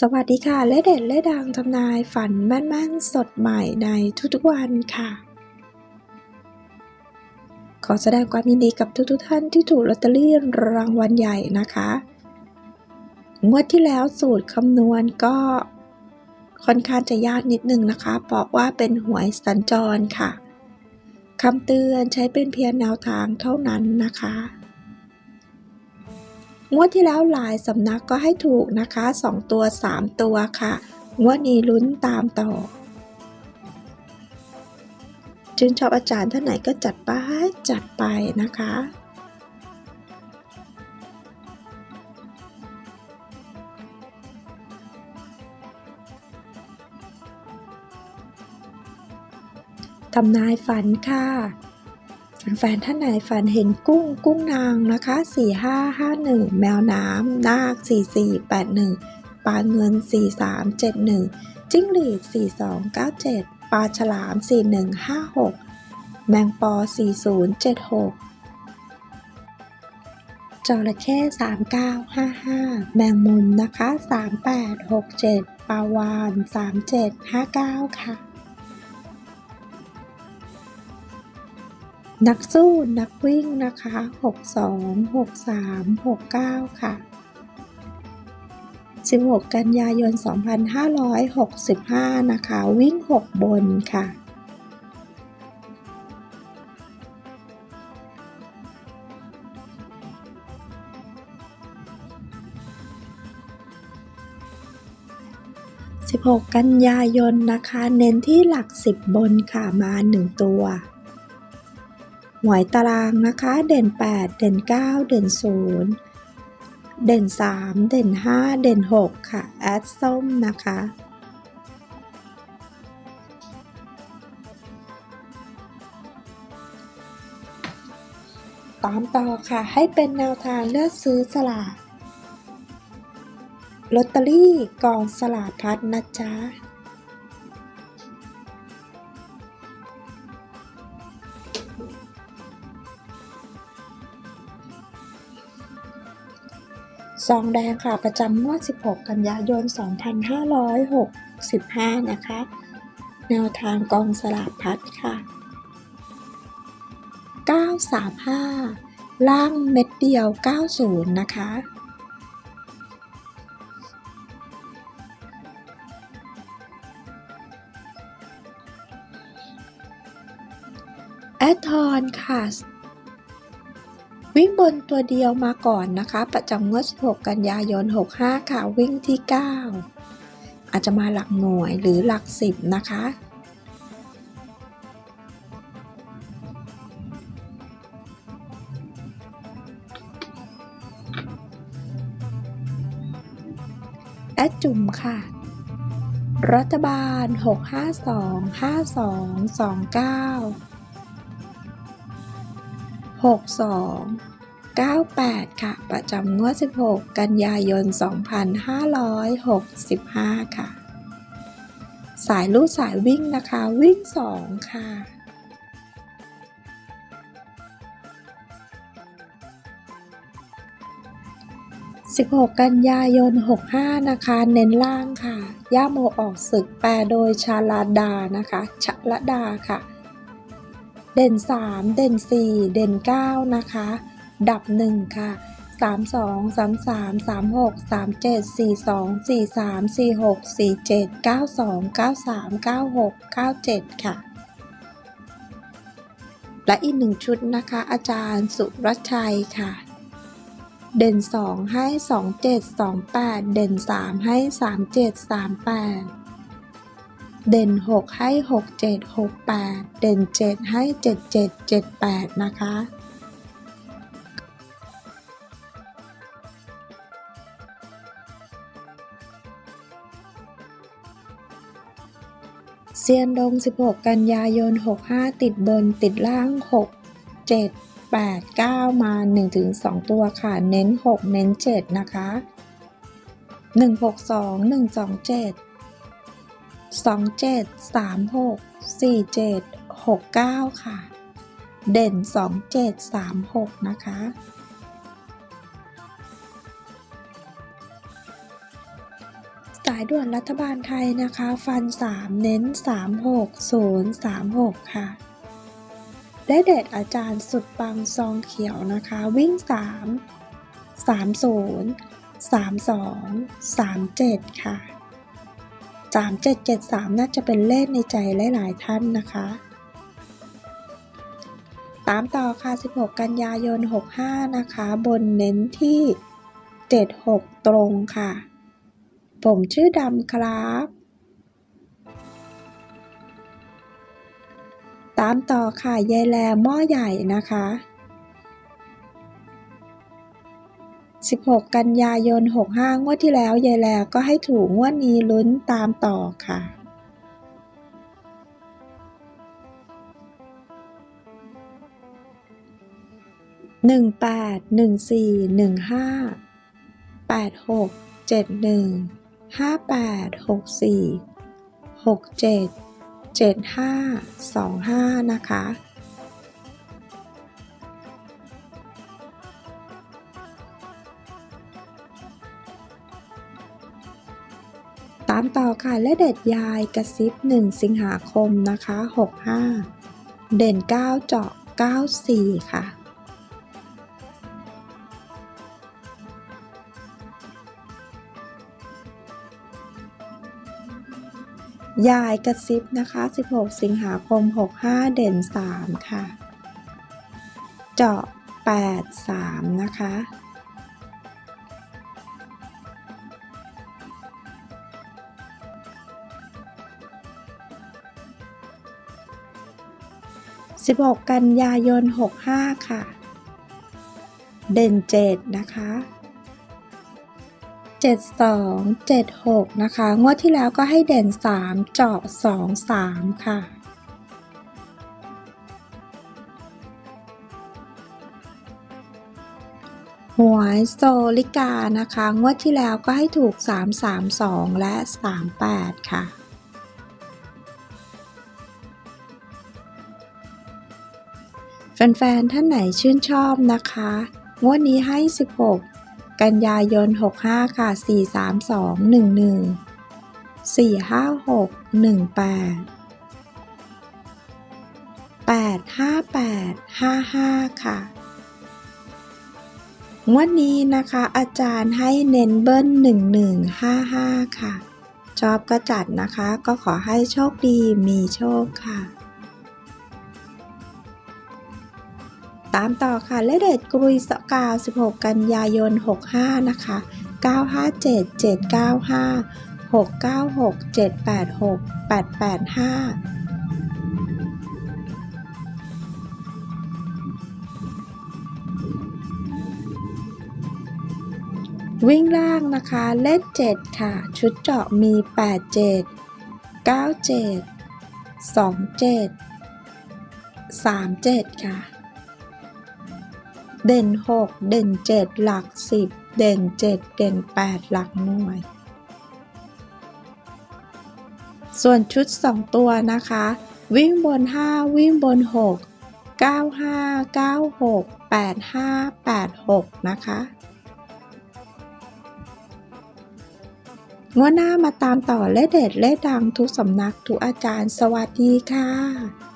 สวัสดีค่ะ และเด่นและดังทำนายฝันแม่นๆสดใหม่ในทุกๆวันค่ะ ขอแสดงความยินดีกับทุกๆท่านที่ถูกลอตเตอรี่รางวัลใหญ่นะคะ งวดที่แล้วสูตรคำนวณก็ค่อนข้างจะยากนิดนึงนะคะบอกว่าเป็นหวยสัญจรค่ะคำเตือนใช้เป็นเพียงแนวทางเท่านั้นนะคะ งวดที่แล้วหลายสำนักก็ให้ถูกนะคะ 2 ตัว 3 ตัวค่ะ งวดนี้ลุ้นตามต่อจึงชอบอาจารย์ท่านไหนก็จัดไปจัดไปนะคะ ทำนายฝันค่ะ แฟนท่านไหนฝันเห็นกุ้งกุ้งนางนะคะ 4551 แมวน้ำนาค 4481 ปลาเงิน 4371 จิ้งหรีด 4297 ปลาฉลาม 4156 แมงปอ 4076จระเข้3955 แมงมุมนะคะ 3867 ปลาวาน 3759 ค่ะ นักสู้นักวิ่งนะคะ 62 63 69 ค่ะ 16 กันยายน 2565 นะคะ วิ่ง 6 บนค่ะ16 กันยายนนะคะ เน้นที่หลัก 10 บนค่ะมา 1 ตัว หวยตารางนะคะ เด่น 8 เด่น 9 เด่น 0 เด่น 3 เด่น 5 เด่น 6 ค่ะ แอดส้มนะคะ ตามต่อค่ะ ให้เป็นแนวทางเลือกซื้อสลากลอตเตอรี่กองสลากพัดนะจ๊ะ ซองแดงค่ะประจำงวด 16 กันยายน 2565 นะคะ แนวทางกองสลากพัดค่ะ 935 ล่างเม็ดเดียว 90 นะคะ แอดทอนค่ะ วิ่งบนตัวเดียวมาก่อนนะคะ ประจำงวด 16 กันยายน 65 ค่ะ วิ่งที่ 9 อาจจะมาหลักหน่วยหรือหลัก 10 นะคะ แอดจุ่มค่ะ รัฐบาล 652 52 29 62 98 ค่ะ ประจำงวด 16 กันยายน 2565 ค่ะ สายลูดสายวิ่งนะคะ วิ่ง 2 ค่ะ16 กันยายน 65 นะคะ เน้นล่างค่ะ ย่าโมออกศึกแปลโดยชาลาดานะคะชลดาค่ะ เด่น 3 เด่น 4 เด่น 9 นะคะ ดับ 1 ค่ะ 32 33 36 37 42 43 46 47 92 93 96 97 ค่ะ และอีกหนึ่งชุดนะคะ อาจารย์สุรชัยค่ะ เด่น 2 ให้ 27 28 เด่น 3 ให้ 37 38 เด่น 6 ให้ 6 7 6 8 เด่น 7 ให้ 7 7 7 8 นะคะ เซียนดง 16 กันยายน 65 ติดบนติดล่าง 6 7 8 9 มา 1-2 ตัวค่ะ เน้น 6 เน้น 7 นะคะ 162 127 27 36 47 69 ค่ะ เด่น 27 36 นะคะ สายด่วนรัฐบาลไทยนะคะ ฟัน 3 เน้น 36036 ค่ะ ได้เด็ดอาจารย์สุดปังซองเขียวนะคะ วิ่ง 3 30 32 37 ค่ะ 3773 น่าจะเป็นเลขในใจหลาย ๆ ท่านนะคะ ตามต่อค่ะ 16 กันยายน 65 นะคะ บนเน้นที่ 76 ตรงค่ะ ผมชื่อดำครับ ตามต่อค่ะยายแลหม้อใหญ่นะคะ 16 กันยายน 65 งวดที่แล้วยายแลก็ให้ถูกงวดนี้ลุ้นตามต่อค่ะหนึ่งแปดหนึ่งสี่หนึ่งห้าแปดหกเจ็ดหนึ่งห้าแปดหกสี่หกเจ็ดเจ็ดห้าสองห้านะคะ ตามต่อค่ะและเด็ดยายกระซิบ 1 สิงหาคมนะคะ 65 เด่น 9 เจาะ 94 ค่ะยายกระซิบนะคะ 16 สิงหาคม 65 เด่น 3 ค่ะ เจาะ 8 3 นะคะ 16 กันยายน 65 ค่ะ เด่น 7 นะคะ 72 76 นะคะ งวดที่แล้วก็ให้เด่น 3 เจาะ 2 3 ค่ะหวยโซลิกานะคะ งวดที่แล้วก็ให้ถูก 332 และ 38 ค่ะ แฟนๆ ท่านไหนชื่นชอบนะคะ งวดนี้ให้ 16 กันยายน 65 ค่ะ 43211 456 18 858 55 ค่ะ งวดนี้นะคะ อาจารย์ให้เน้นเบิ้ล 1155 ค่ะ ชอบก็จัดนะคะ ก็ขอให้โชคดีมีโชคค่ะ ตามต่อค่ะเลขเด็ดกรุยสกาว 16 กันยายน 65 นะคะ 957 795 696 786 885วิ่งล่างนะคะ เลข 7 ค่ะ ชุดเจาะมี 87 97 27 37 ค่ะ เด่น 6 เด่น 7 หลัก 10 เด่น 7 เด่น 8 หลักหน่วย ส่วนชุด 2 ตัวนะคะ วิ่งบน 5 วิ่งบน 6 95 96 85 86 นะคะงวดหน้ามาตามต่อเลขเด็ดเลขดังทุกสำนักทุกอาจารย์ สวัสดีค่ะ